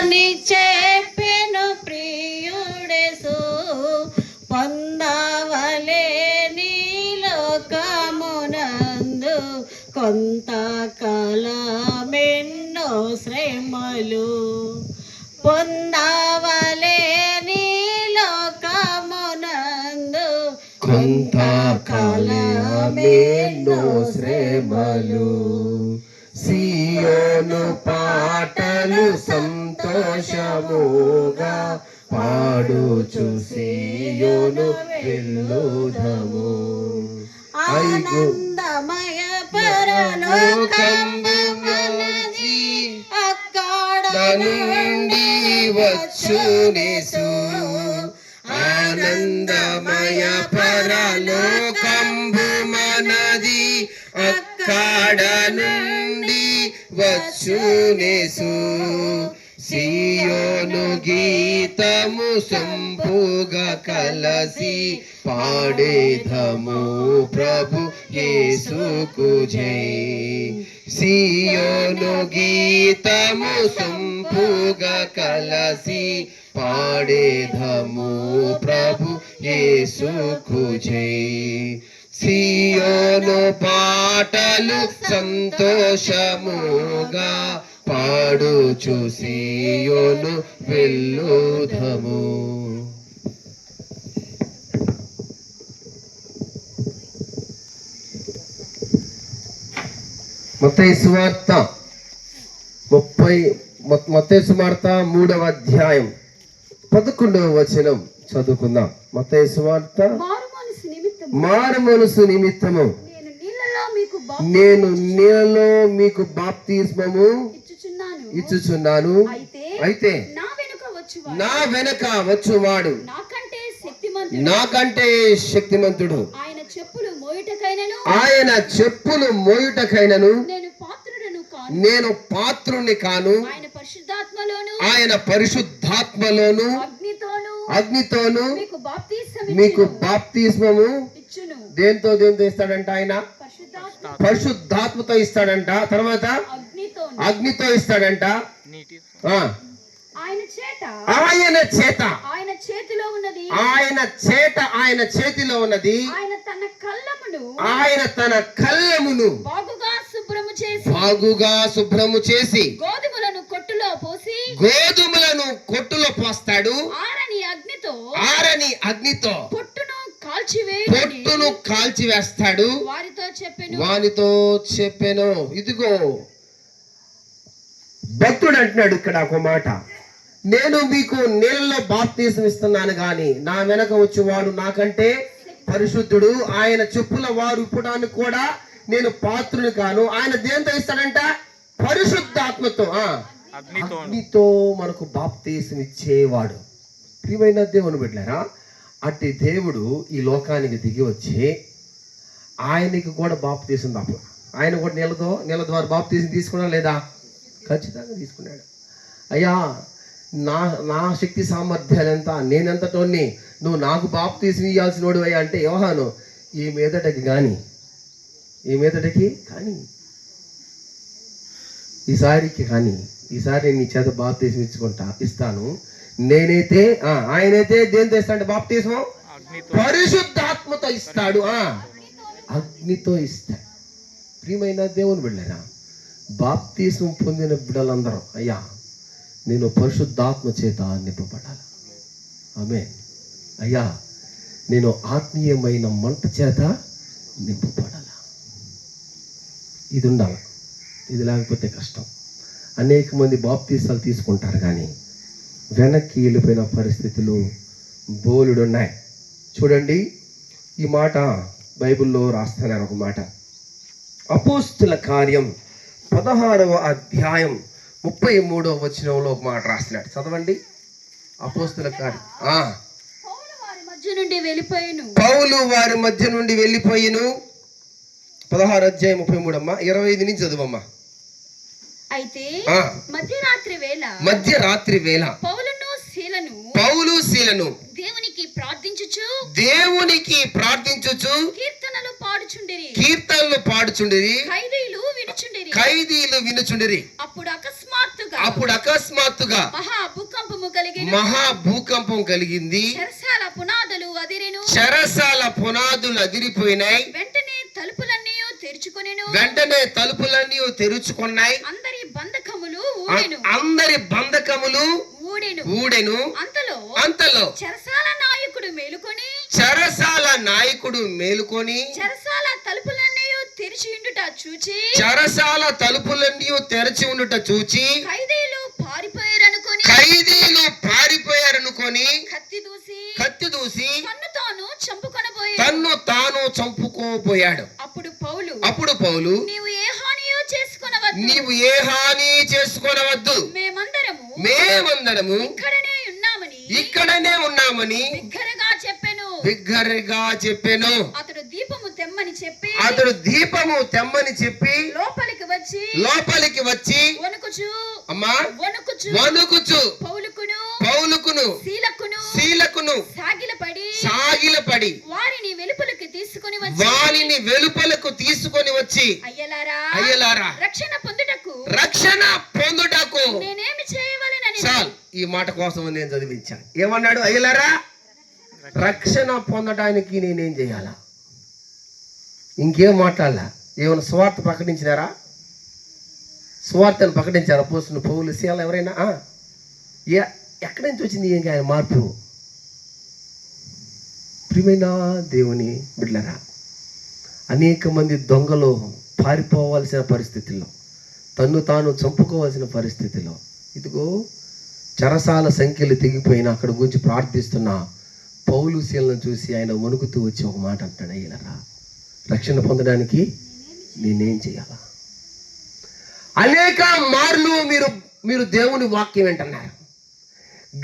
అని చెప్పెను ప్రియుడేసు పొందవలే నీ లోకమునందు కొంతకాలమెన్నో శ్రమలు. పొందవలే నీ లోకమునందు కొంతకాలమేనో శ్రమలు. సియోను పాటలు సంతోషముగా పాడుచు సియోను వెళ్ళుదము ఆనందమయ పరలోకంబు మనది అక్కడ నుండి వచ్చునేసు. ఆనందమయ పరలోకంబు మనది అక్కడ నుండి వచ్చునేసు. సియోను గీతము సంపుగా కలసి పాడేధము ప్రభు యేసుకు జై. సియోను గీతము సంపుగా కలసి పాడేధము ప్రభు యేసుకు జై. సియోను పాటలు సంతోషముగా పాడుచు సియోను వెళ్ళుధము మత్తయి సువార్త ముప్పై మత్తయి సువార్త మూడవ అధ్యాయం పదకొండవ వచనం చదువుకుందాం. మత్తయి సువార్త మారు మనసు నిమిత్తము. నేను నీళ్ళలో మీకు బాప్తిస్మము ఇచ్చుచున్నాను. అయితే నా వెనుక వచ్చువాడు. నాకంటే శక్తిమంతుడు. ఆయన చెప్పులు మోయుటకైనను. ఆయన చెప్పులు మోయుటకైనను. నేను పాత్రుని కాను. ఆయన పరిశుద్ధాత్మలోను. ఆయన పరిశుద్ధాత్మలోను. అగ్నితోను. అగ్నితోను. మీకు బాప్తిసం మీకు బాప్తిస్మము. దేంతో దేంతో ఇస్తాడంట ఆయన? పరిశుద్ధాత్మ. పరిశుద్ధాత్మతో ఇస్తాడంట. తర్వాత? అగ్నితో ఇస్తాడంట? ఆ, ఆయన చేత. ఆయన చేత. ఆయన చేతిలో ఉన్నది. ఆయన చేత ఆయన చేతిలో ఉన్నది. ఆయన తన కళ్ళమును. ఆయన తన కళ్ళమును. బాగుగా శుభ్రము చేసి. బాగుగా శుభ్రము చేసి. గోధుమలను కొట్టులో పోసి. గోధుమలను కొట్టులో పోస్తాడు. ఆరని అగ్నితో. ఆరని అగ్నితో. పొట్టును పొట్టును కాల్చివేస్తాడు. వారితో చెప్పెను. వానితో చెప్పాను. ఇదిగో. భక్తుడు అంటున్నాడు ఇక్కడ ఒక మాట నేను మీకు నీళ్ళలో బాప్తీసం ఇస్తున్నాను గాని నా వెనక వచ్చేవాడు నాకంటే పరిశుద్ధుడు. ఆయన చెప్పుల వారు ఇప్పడానికి కూడా నేను పాత్రుని కాను. ఆయన దేంతో ఇస్తాడంట? పరిశుద్ధాత్మతో అగ్నితో మనకు బాప్తీసం ఇచ్చేవాడు. ప్రియమైన దేవుని బిడ్డారా అట్టి దేవుడు ఈ లోకానికి దిగి వచ్చి ఆయనకి కూడా బాప్తీసం తప్ప ఆయన కూడా నీళ్ళతో నీళ్ళ ద్వారా బాప్తీసం తీసుకున్నా లేదా? ఖచ్చితంగా తీసుకున్నాడు. అయ్యా నా నా శక్తి సామర్థ్యాలు ఎంత నేనెంతటోని నువ్వు నాకు బాప్తీసం ఇవ్వాల్సిన వాడు అయ్యా అంటే యోహాను ఈ మీదటకి కానీ ఈ మీదటకి కానీ ఈసారికి కానీ ఈసారి నీ చేత బాప్తీసం ఇచ్చుకుంటా ఇస్తాను. నేనైతే ఆ, ఆయనైతే దేంతో ఇస్తాడు బాప్తీసం పరిశుద్ధాత్మతో ఇస్తాడు. ఆ అగ్నితో ఇస్తాడు ప్రియమైన దేవుని వెళ్ళారా బాప్తీసం పొందిన బిడ్డలందరూ అయ్యా నేను పరిశుద్ధాత్మ చేత నింపబడాలి. ఆమె అయ్యా నేను ఆత్మీయమైన మంట చేత నింపబడాలా. ఇది ఉండాలి ఇది లేకపోతే కష్టం. అనేక మంది బాప్తీసాలు తీసుకుంటారు కానీ వెనక్కి వెళ్ళిపోయిన పరిస్థితులు బోలుడు ఉన్నాయి చూడండి ఈ మాట బైబిల్లో రాస్తున్నారు ఒక మాట. అపోస్తుల కార్యం పదహారవ అధ్యాయం ముప్పై మూడవ వచనంలో ఒక మాట రాస్తున్నాడు. చదవండి. అపోస్తుల కార్యం. ఆ, పౌలు వారి మధ్య నుండి వెళ్ళిపోయిను. పౌలు వారి మధ్య నుండి వెళ్ళిపోయిను. పదహారు అధ్యాయం ముప్పై మూడు అమ్మా ఇరవై ఐదు నుంచి చదువమ్మా. అయితే మధ్యరాత్రి వేళ మధ్య రాత్రి వేళ పౌలును శీలను పౌలు శీలను దేవునికి ప్రార్థించుచు. దేవునికి ప్రార్థించుచు. కీర్తనలు పాడుచుండిరి. కీర్తనలు పాడుచుండిరి. ఖైదీలు వినుచుండిరి. ఖైదీలు వినుచుండిరి. అప్పుడు అకస్మాత్తుగా. అప్పుడు అకస్మాత్తుగా. మహా భూకంపము కలిగిన మహా భూకంపం కలిగింది. చెరసాల పునాదులు అదిరెను. చెరసాల పునాదులు అదిరిపోయినాయి. వెంటనే తలుపులన్నీ తెరుచుకొనెను. వెంటనే తలుపులన్నీ తెరుచుకున్నాయి. అందరి బంధకములు అందరి బంధకములు ఊడెను. ఊడెను. అంతలో అంతలో చెరసాల నాయకుడు మేలుకొని చెరసాల నాయకుడు మేలుకొని చెరసాల తలుపులన్నీ తెరిచి ఉండుట చూచి చెరసాల తలుపులన్నీ తెరచి ఉండుట చూచి ఖైదీలు పారిపోయారనుకొని ఖైదీలు పారిపోయారనుకొని కత్తి దూసి కత్తి దూసి తన్ను తాను చంపుకొనబోయాడు. తన్ను తాను చంపుకోపోయాడు అప్పుడు పౌలు అప్పుడు పౌలు నీవు ఏ హానియో చేసుకొనవద్దు. నీవు ఏ హాని చేసుకోనవద్దు. మేమందరము మేమందరము ఇక్కడనే ఇక్కడనే ఉన్నామని బిగ్గరగా చెప్పెను. బిగ్గరగా చెప్పాను. అతడు దీపము తెమ్మని చెప్పి అతడు దీపము తెమ్మని చెప్పి లోపలికి వచ్చి లోపలికి వచ్చి వణుకుచు. అమ్మా వణుకుచు. వణుకుచు. పౌలుకును. పౌలుకును. శీలకును శీలకును సాగిలపడి. సాగిలపడి. వారిని వెలుపలికి తీసుకుని వచ్చి. వానిని వెలుపలకు తీసుకొని వచ్చి. అయ్యలారా అయ్యలారా. రక్షణ పొందుటకు. రక్షణ పొందుటకు. నేనేమి చేయవలెనని చాల్. ఈ మాట కోసం నేను చదివించాను ఏమన్నాడు అయ్యలారా? రక్షణ పొందడానికి నేనేం చేయాలా? ఇంకేం మాట్లాడాలా? ఏమైనా స్వార్థ ప్రకటించినారా? స్వార్థను ప్రకటించారా? పోస్తున్న పౌలు శీల ఎవరైనా? ఏ- ఎక్కడి నుంచి వచ్చింది ఇంకా ఆయన మార్పు? ప్రియమైన దేవుని బిడ్డలరా అనేక మంది దొంగలు పారిపోవాల్సిన పరిస్థితుల్లో తన్ను తాను చంపుకోవాల్సిన పరిస్థితిలో ఇదిగో చెరసాల సంఖ్యలు తెగిపోయిన అక్కడ గురించి ప్రార్థిస్తున్న పౌలు శీలను చూసి ఆయన వణుకుతూ వచ్చి ఒక మాట అంటాడు అయ్యలరా రక్షణ పొందడానికి నేనేం చేయాలా? అనేక మార్లు మీరు మీరు దేవుని వాక్యం వింటున్నారు.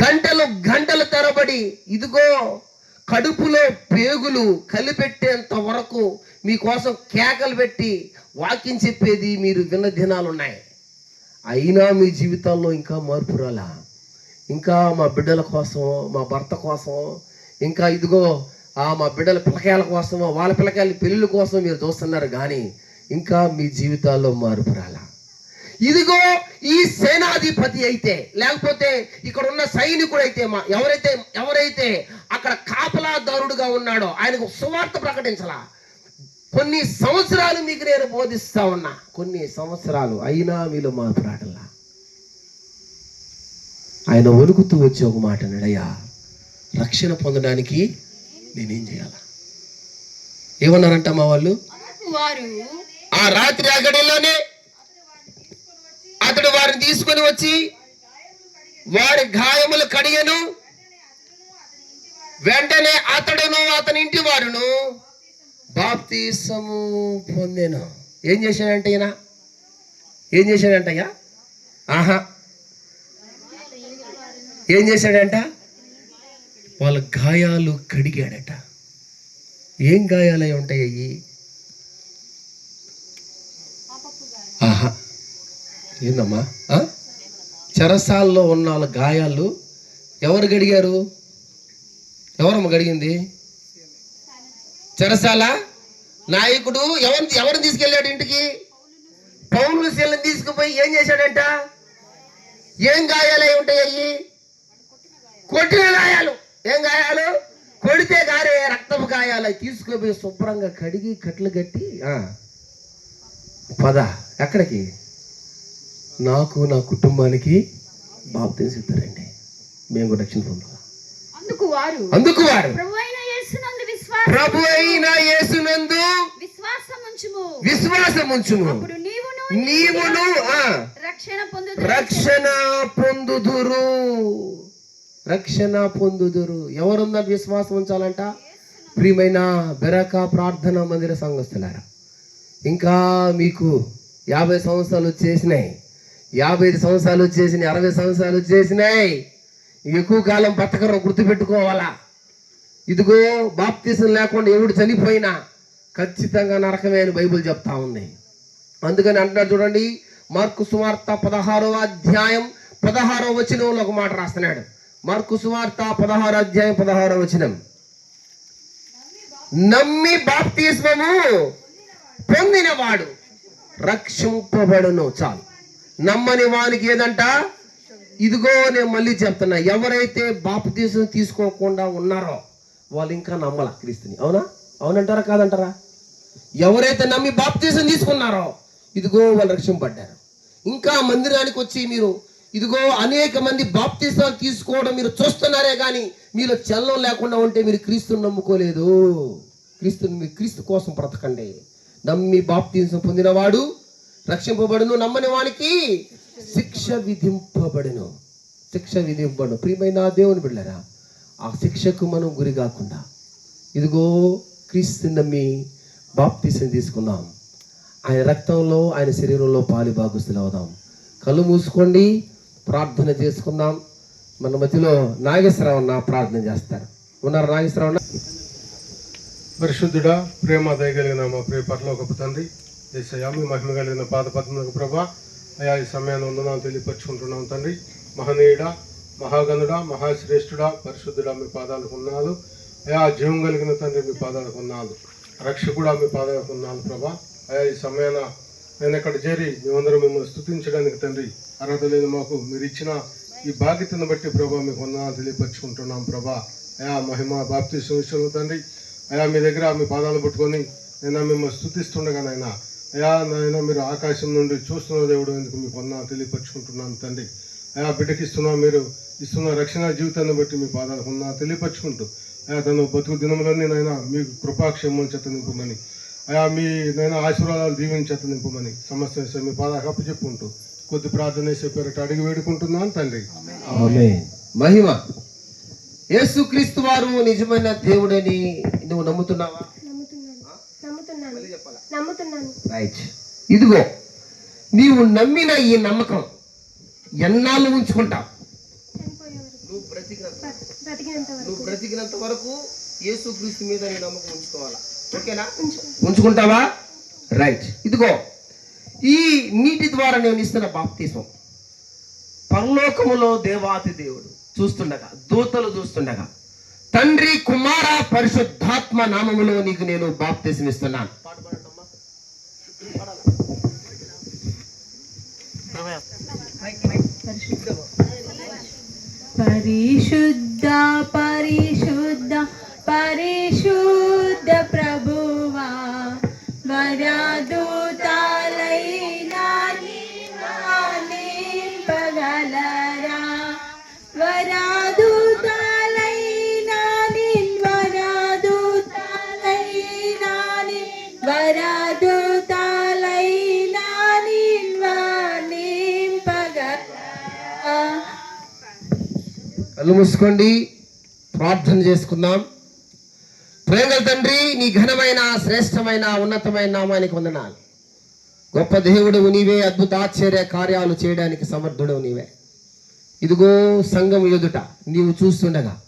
గంటలు గంటల తరబడి ఇదిగో కడుపులో పేగులు కలిపెట్టేంత వరకు మీకోసం కేకలు పెట్టి వాక్యం చెప్పేది మీరు విన్న దినాలు ఉన్నాయి అయినా మీ జీవితాల్లో ఇంకా మార్పు రాలా? ఇంకా మా బిడ్డల కోసం మా భర్త కోసం ఇంకా ఇదిగో ఆ మా బిడ్డల పిల్లకాయల కోసం వాళ్ళ పిల్లకాయల పెళ్ళిళ్ళ కోసం మీరు చూస్తున్నారు కానీ ఇంకా మీ జీవితాల్లో మార్పు రాలా. ఇదిగో ఈ సేనాధిపతి అయితే లేకపోతే ఇక్కడ ఉన్న సైనికుడు అయితే మా ఎవరైతే ఎవరైతే అక్కడ కాపలాదారుడుగా ఉన్నాడో ఆయనకు సువార్త ప్రకటించాల. కొన్ని సంవత్సరాలు మీకు నేను బోధిస్తా ఉన్నా కొన్ని సంవత్సరాలు అయినా మీలో మార్పు రాటల్లా ఆయన వణుకుతూ వచ్చి ఒక మాట అన్నాడయ్యా రక్షణ పొందడానికి నేనేం చేయాలా? ఏమన్నారంట మా వాళ్ళు? వారు ఆ రాత్రి ఆ గడిలోనే అతడు వారిని తీసుకొని వచ్చి వారి గాయములు కడిగను. వెంటనే అతడును అతని ఇంటి వారును బాప్తీసము పొందెను. ఏం చేశాడంట ఈయన? ఏం చేశాడంట అయ్యా ఆహా ఏం చేశాడంట? వాళ్ళ గాయాలు కడిగాడట. ఏం గాయాలై ఉంటాయి అయ్యి? ఆహా. ఏందమ్మా? చెరసాల్లో ఉన్న వాళ్ళ గాయాలు ఎవరు గడిగారు ఎవరమ్మ గడిగింది చెరసాల? నాయకుడు ఎవరు ఎవరిని తీసుకెళ్ళాడు ఇంటికి? పౌరులు శీలను తీసుకుపోయి ఏం చేశాడంట? ఏం గాయాలై ఉంటాయి అయ్యి? కొట్టిన గాయాలు. ఏం గాయాలు? కొడితే గారే రక్తపు గాయాలు. అవి తీసుకుపోయి శుభ్రంగా కడిగి కట్లు కట్టి పద ఎక్కడికి? నాకు నా కుటుంబానికి బాప్తీసం ఇస్తారండి మేము కూడా రక్షణ పొందాలి అందుకు వారు అందుకు వారు. ప్రభు అయిన యేసునందు విశ్వాసం ఉంచుము అప్పుడు నీవును రక్షణ పొందు రక్షణ పొందుదురు. రక్షణ పొందుదురు. ఎవరున్నారు విశ్వాసం ఉంచాలంట? ప్రియమైన బెరక ప్రార్థన మందిర సంఘస్థులారా ఇంకా మీకు యాభై సంవత్సరాలు వచ్చేసినాయి. యాభై ఐదు సంవత్సరాలు వచ్చేసినాయి అరవై సంవత్సరాలు వచ్చేసినాయి. ఎక్కువ కాలం బతకరు గుర్తుపెట్టుకోవాలా? ఇదిగో బాప్తీసం లేకుండా ఎవడు చనిపోయినా ఖచ్చితంగా నరకమే అని బైబిల్ చెప్తా ఉంది. అందుకని అంటున్నాడు చూడండి మార్కు సువార్త పదహారో అధ్యాయం పదహారో వచనంలో ఒక మాట రాస్తున్నాడు. మార్కు సువార్త పదహారు అధ్యాయం పదహారో వచనం. నమ్మి బాప్తిస్మము పొందినవాడు రక్షింపబడును చాలు. నమ్మని వానికి ఏదంట? ఇదిగో నేను మళ్ళీ చెప్తున్నా ఎవరైతే బాప్తీసం తీసుకోకుండా ఉన్నారో వాళ్ళు ఇంకా నమ్మల క్రీస్తుని. అవునా? అవునంటారా కాదంటారా? ఎవరైతే నమ్మి బాప్తీసం తీసుకున్నారో ఇదిగో వాళ్ళు రక్షింపడ్డారు ఇంకా మందిరానికి వచ్చి మీరు ఇదిగో అనేక మంది బాప్తీసాలు తీసుకోవడం మీరు చూస్తున్నారే కానీ మీలో చల్లం లేకుండా ఉంటే మీరు క్రీస్తుని నమ్ముకోలేదు. క్రీస్తుని మీరు క్రీస్తు కోసం బ్రతకండి. నమ్మి బాప్తీసం పొందినవాడు రక్షింపబడును నమ్మని వానికి శిక్ష విధింపబడును. శిక్ష విధింపబడును. ప్రియమైన దేవుని బిడ్డరా ఆ శిక్షకు మనం గురి కాకుండా ఇదిగో క్రీస్తు నమ్మి బాప్తీసం తీసుకుందాం. ఆయన రక్తంలో ఆయన శరీరంలో పాలి బాగుస్తులు అవుదాం కళ్ళు మూసుకోండి. ప్రార్థన చేసుకుందాం. మన మధ్యలో నాగేశ్వరరావు ప్రార్థన చేస్తారు. ఉన్నారు నాగేశ్వరరావు పరిశుద్ధుడా ప్రేమ దయగలిగిన మా ప్రియ పరలోకపు తండ్రి దేశయా మీ మహిమ కలిగిన పాద పద్మకు ప్రభా అయా ఈ సమయాన్ని వందనాలు తెలియపరుచుకుంటున్నాం తండ్రి. మహనీయుడా మహాగణుడా మహాశ్రేష్ఠుడా పరిశుద్ధుడా మీ పాదాలకు ఉన్నాడు అయా జీవం కలిగిన తండ్రి మీ పాదాలకు ఉన్నాలు రక్షకుడా మీ పాదాలకు ఉన్నాను ప్రభా. అయా ఈ సమయాన నేను ఇక్కడ చేరి మేమందరం మిమ్మల్ని స్థుతించడానికి తండ్రి అర్హత లేదు మాకు మీరు ఇచ్చిన ఈ బాధ్యతను బట్టి ప్రభా మీకు వందనాలు తెలియపరుచుకుంటున్నాం ప్రభా. అయా మహిమ బాప్తి విషయంలో తండ్రి. అయా మీ దగ్గర మీ పాదాలు పట్టుకొని నేను మిమ్మల్ని స్థుతిస్తుండగా నాయన అయా నాయన మీరు ఆకాశం నుండి చూస్తున్న దేవుడు ఎందుకు మీకు వందనాలు తెలియపరుచుకుంటున్నాను తండ్రి. అయా బిడ్డకిస్తున్నా మీరు ఇస్తున్న రక్షణ జీవితాన్ని బట్టి మీ పాదాలకు వందనాలు తెలియపరుచుకుంటూ అయా తను బతుకు దినములన్నీ నాయన మీకు కృపాక్షేమం చెత్త నింపమని మీ నైనా ఆశీర్వాదాలు దీవెని చెత్త నింపమని సమస్య మీ పాదాలకు అప్పచెప్పుకుంటూ కొద్ది ప్రార్థన చేసే పేరట అడిగి వేడుకుంటున్నాను తండ్రి. ఆమేన్. మహిమ. యేసుక్రీస్తు వారు నిజమైన దేవుడని నువ్వు నమ్ముతున్నావా? నమ్ముతున్నాను. నమ్ముతున్నాను. నమ్ముతున్నాను. రైట్. ఇదిగో నీవు నమ్మిన ఈ నమ్మకం ఎన్నాళ్ళు ఉంచుకుంటావు? నువ్వు బ్రతికినంత వరకు. యేసుక్రీస్తు మీద నీ నమ్మకం ఉంచుకోవాలా? ఓకేనా? ఉంచుకో ఉంచుకుంటావా? రైట్. ఇదిగో ఈ నీటి ద్వారా నేను ఇస్తున్న బాప్తిసం పరలోకములో దేవాతి దేవుడు చూస్తుండగా దూతలు చూస్తుండగా తండ్రి కుమార పరిశుద్ధాత్మ నామములో నీకు నేను బాప్తిసం ఇస్తున్నాను. పరిశుద్ధ పరిశుద్ధ పరిశుద్ధ వరదూతాలైనా నింపగలరా వరదూతాలైనా నిన్ వరదూతాలైనా నిన్ వరదూతాలైనా నిన్ కళ్ళు మూసుకోండి ప్రార్థన చేసుకుందాం. ప్రేమల తండ్రి నీ ఘనమైన శ్రేష్టమైన ఉన్నతమైన నామానికి వందనాలు. గొప్ప దేవుడు నీవే అద్భుతాశ్చర్య కార్యాలు చేయడానికి సమర్థుడు నీవే. ఇదిగో సంఘం ఎదుట నీవు చూస్తుండగా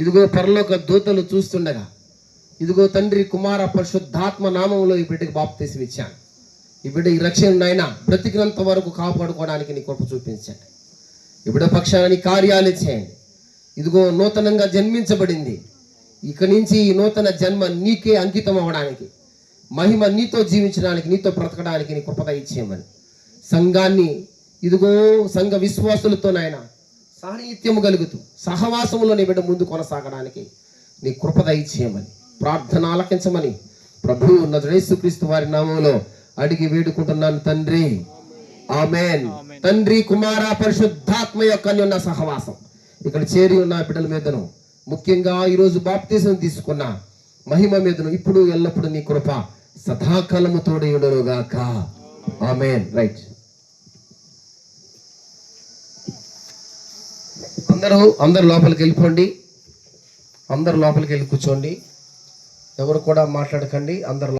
ఇదిగో పరలోక దూతలు చూస్తుండగా ఇదిగో తండ్రి కుమార పరిశుద్ధాత్మ నామంలో ఈ బిడ్డకి బాప్తీసం ఇచ్చాను. ఈ బిడ్డ ఈ రక్షణ బ్రతికినంత వరకు కాపాడుకోవడానికి నీ కృప చూపించండి. ఈ బిడ్డ పక్షాన్ని కార్యాలు చేయండి. ఇదిగో నూతనంగా జన్మించబడింది. ఇక నుంచి ఈ నూతన జన్మ నీకే అంకితం అవ్వడానికి మహిమ నీతో జీవించడానికి నీతో బ్రతకడానికి నీ కృపద ఇచ్చేయమని. సంఘాన్ని ఇదిగో సంఘ విశ్వాసులతో నాయన సాన్నిహిత్యము కలుగుతూ సహవాసములో నీ బిడ్డ ముందు కొనసాగడానికి నీ కృపద ఇచ్చేయమని ప్రార్థన ఆలకించమని ప్రభు నజరేసుక్రీస్తు వారి నామంలో అడిగి వేడుకుంటున్నాను తండ్రి. ఆమెన్. తండ్రి కుమార పరిశుద్ధాత్మ యొక్క అన్యోన్య సహవాసం. ఇక్కడ చేరి ఉన్న బిడ్డల మీదను ముఖ్యంగా ఈరోజు బాప్తీసం తీసుకున్న మహిమ మీదను ఇప్పుడు ఎల్లప్పుడు నీ కృప సదాకాలము తోడయుడుగాక ఆమెన్. రైట్. అందరూ అందరు లోపలికి వెళ్ళిపోండి. అందరు లోపలికి వెళ్ళి కూర్చోండి. ఎవరు కూడా మాట్లాడకండి. అందరు